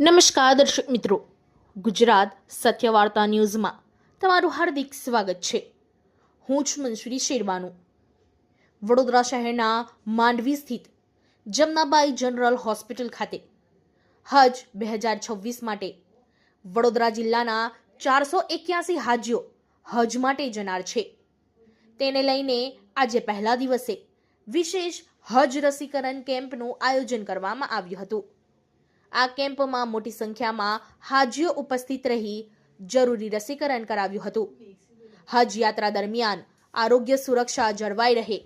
નમસ્કાર દર્શક મિત્રો. ગુજરાત સત્ય વાર્તા ન્યૂઝમાં તમારું હાર્દિક સ્વાગત છે. હું છું મનસુરી શેરવાનું. વડોદરા શહેરના માંડવી સ્થિત જમનાબાઈ જનરલ હોસ્પિટલ ખાતે હજ બે હજાર છવ્વીસ માટે વડોદરા જિલ્લાના ચારસો એક્યાસી હાજીઓ હજ માટે જનાર છે. તેને લઈને આજે પહેલા દિવસે વિશેષ હજ રસીકરણ કેમ્પનું આયોજન કરવામાં આવ્યું હતું. આ કેમ્પમાં મોટી સંખ્યામાં હાજીઓ ઉપસ્થિત રહી જરૂરી રસીકરણ કરાવ્યું હતું. હજ યાત્રા દરમિયાન આરોગ્ય સુરક્ષા જળવાઈ રહે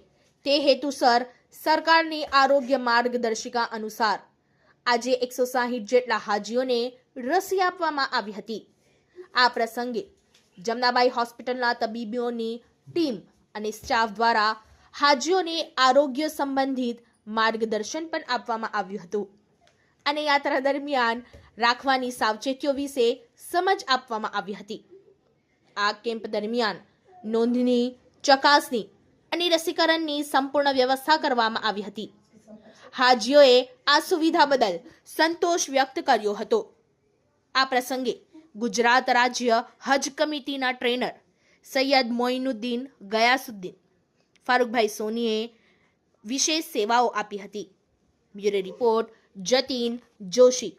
તે હેતુસર સરકારની આરોગ્ય માર્ગદર્શિકા અનુસાર આજે એકસો સાહીઠ જેટલા હાજીઓને રસી આપવામાં આવી હતી. આ પ્રસંગે જમનાબાઈ હોસ્પિટલના તબીબીઓની ટીમ અને સ્ટાફ દ્વારા હાજીઓને આરોગ્ય સંબંધિત માર્ગદર્શન પણ આપવામાં આવ્યું હતું. અને યાત્રા દરમિયાન રાખવાની સાવચેતીઓ વિશે સમજ આપવામાં આવી હતી. આ કેમ્પ દરમિયાન નોંધણી ચકાસણી અને રસીકરણની સંપૂર્ણ વ્યવસ્થા કરવામાં આવી હતી. હાજીઓએ આ સુવિધા બદલ સંતોષ વ્યક્ત કર્યો હતો. આ પ્રસંગે ગુજરાત રાજ્ય હજ કમિટીના ટ્રેનર સૈયદ મોઇનુદ્દીન ગયાસુદ્દીન, ફારૂકભાઈ સોનીએ વિશેષ સેવાઓ આપી હતી. Bureau report Jatin Joshi.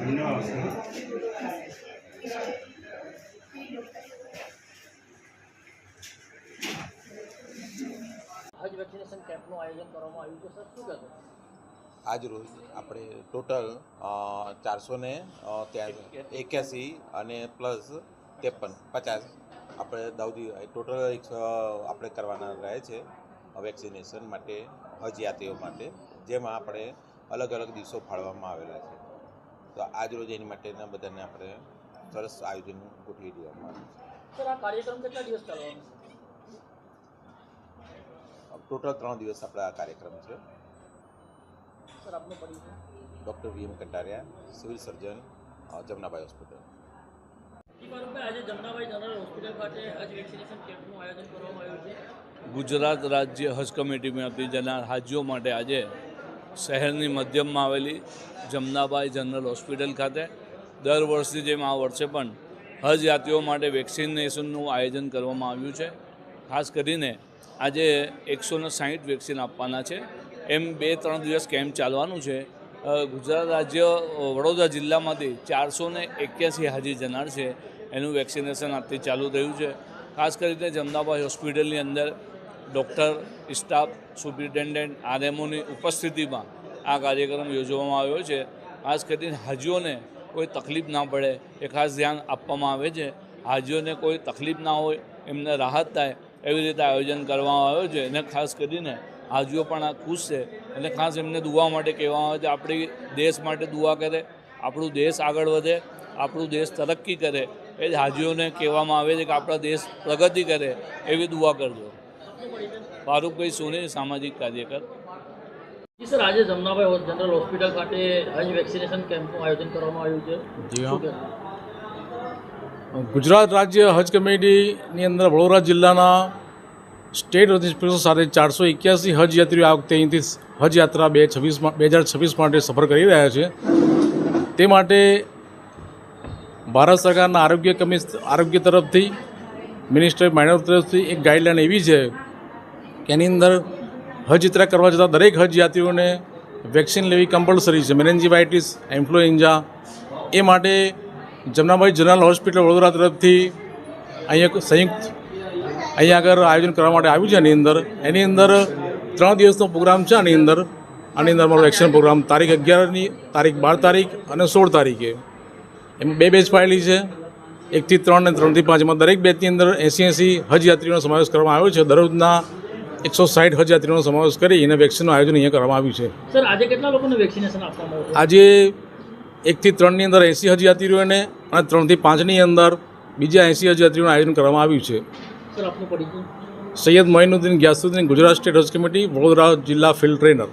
હજ વેક્સિનેશન કેમ્પનું આયોજન કરવામાં આવ્યું છે સર શું કહેશો? આજ રોજ આપણે ટોટલ ચારસો ને એક્યાસી અને પ્લસ ત્રેપન પચાસ આપણે દાઉદી ટોટલ આપણે કરવાના રહે છે વેક્સિનેશન માટે હજ યાત્રીઓ માટે જેમાં આપણે અલગ અલગ દિવસો ફાળવામાં આવેલા છે. તો આજ રોજ એની માટેના બધાને આપણે સરસ આયોજન ગોઠવી દેવામાં આવ્યું સર આ કાર્યક્રમ કેટલા દિવસ ચાલવાનો છે? ટોટલ ત્રણ દિવસ આપણા આ કાર્યક્રમ છે. છે સર આપનો પરિચય doctor V M Kantaria civil surgeon Jamnabai hospital. આજે જમનાબાઈ જનરલ હોસ્પિટલ ખાતે હજ વેક્સિનેશન કેમ્પનું આયોજન કરવામાં આવ્યું છે. ગુજરાત રાજ્ય હજ કમિટીમાંથી જેના હાજીઓ માટે આજે શહેરની મધ્યમમાં આવેલી જમનાબાઈ જનરલ હોસ્પિટલ ખાતે દર વર્ષની જેમ આ વર્ષે પણ હજ યાત્રીઓ માટે વેક્સિનેશનનું આયોજન કરવામાં આવ્યું છે. ખાસ કરીને આજે એકસો ને સાહીઠ વેક્સિન આપવાના છે. એમ બે ત્રણ દિવસ કેમ્પ ચાલવાનું છે. ગુજરાત રાજ્ય વડોદરા જિલ્લામાંથી ચારસો ને એક્યાસી હાજી જનાર છે. એનું વેક્સિનેશન આજથી ચાલુ થયું છે. ખાસ કરીને જમનાબાઈ હોસ્પિટલની અંદર ડૉક્ટર, સ્ટાફ, સુપ્રિન્ટેન્ડન્ટ આરએમઓની ઉપસ્થિતિમાં આ કાર્યક્રમ યોજવામાં આવ્યો છે. ખાસ કરીને હાજીઓને કોઈ તકલીફ ના પડે, એ ખાસ ધ્યાન આપવામાં આવે છે. હાજીઓને કોઈ તકલીફ ના હોય, એમને રાહત થાય, એવી રીતે આયોજન કરવામાં આવ્યું છે. અને ખાસ કરીને હાજીઓ પણ આ ખુશ છે. અને ખાસ એમને દુવા માટે કહેવામાં આવે છે, આપણી દેશ માટે દુઆ કરે, આપણું દેશ આગળ વધે, આપણું દેશ તરક્કી કરે. એ જ હાજીઓને કહેવામાં આવે છે કે, આપણા દેશ પ્રગતિ કરે. એવી દુવા કરજો. ફારૂકભાઈ સોની સામાજિક કાર્યકર. સર આજે જમનાભાઈ જનરલ હોસ્પિટલ ખાતે હજ વેક્સિનેશન કેમ્પનું આયોજન કરવામાં આવ્યું છે. જી હા. ગુજરાત રાજ્ય હજ કમિટીની અંદર વડોદરા જિલ્લાના સ્ટેટ રજિસ્ટ્રેશન સાથે ચારસો એક્યાસી હજ યાત્રીઓ આ વખતે અહીંથી હજ યાત્રા બે છવ્વીસમાં બે હજાર છવ્વીસ માટે સફર કરી રહ્યા છે. તે માટે ભારત સરકારના આરોગ્ય કમિશ આરોગ્ય તરફથી મિનિસ્ટર માઇનોર તરફથી એક ગાઈડલાઈન એવી છે કે એની અંદર હજ યાત્રા કરવા જતાં દરેક હજ યાત્રીઓને વેક્સિન લેવી કમ્પલસરી છે. મેનેન્જીવાઇટિસ, ઇન્ફ્લુએન્ઝા, એ માટે જમનાભાઈ જનરલ હોસ્પિટલ વડોદરા તરફથી અહીંયા સંયુક્ત અહીંયા આગળ આયોજન કરવા માટે આવ્યું છે એની અંદર. એની અંદર ત્રણ દિવસનો પ્રોગ્રામ છે આની અંદર. આની અંદર અમારો વેક્સિન પ્રોગ્રામ તારીખ અગિયારની તારીખ બાર તારીખ અને સોળ તારીખે. એમાં બે બેચ પાડેલી છે. એકથી ત્રણ અને ત્રણથી પાંચમાં દરેક બેચની અંદર એંસી એંસી હજ યાત્રીઓનો સમાવેશ કરવામાં આવ્યો છે. દરરોજના એકસો સાઠ હજ યાત્રીઓનો સમાવેશ કરી અને વેક્સિનનું આયોજન અહીંયા કરવામાં આવ્યું છે. સર આજે કેટલા લોકોને વેક્સિનેશન આપવામાં આજે એકથી ત્રણની અંદર એંસી હજ યાત્રીઓને અને ત્રણથી પાંચની અંદર બીજા એંસી હજ યાત્રીઓનું આયોજન કરવામાં આવ્યું છે. સર આપનું સૈયદ મોઇનુદ્દીન ગ્યાસુદ્દીન ગુજરાત સ્ટેટ હજ કમિટી વડોદરા જિલ્લા ફિલ્ડ ટ્રેનર.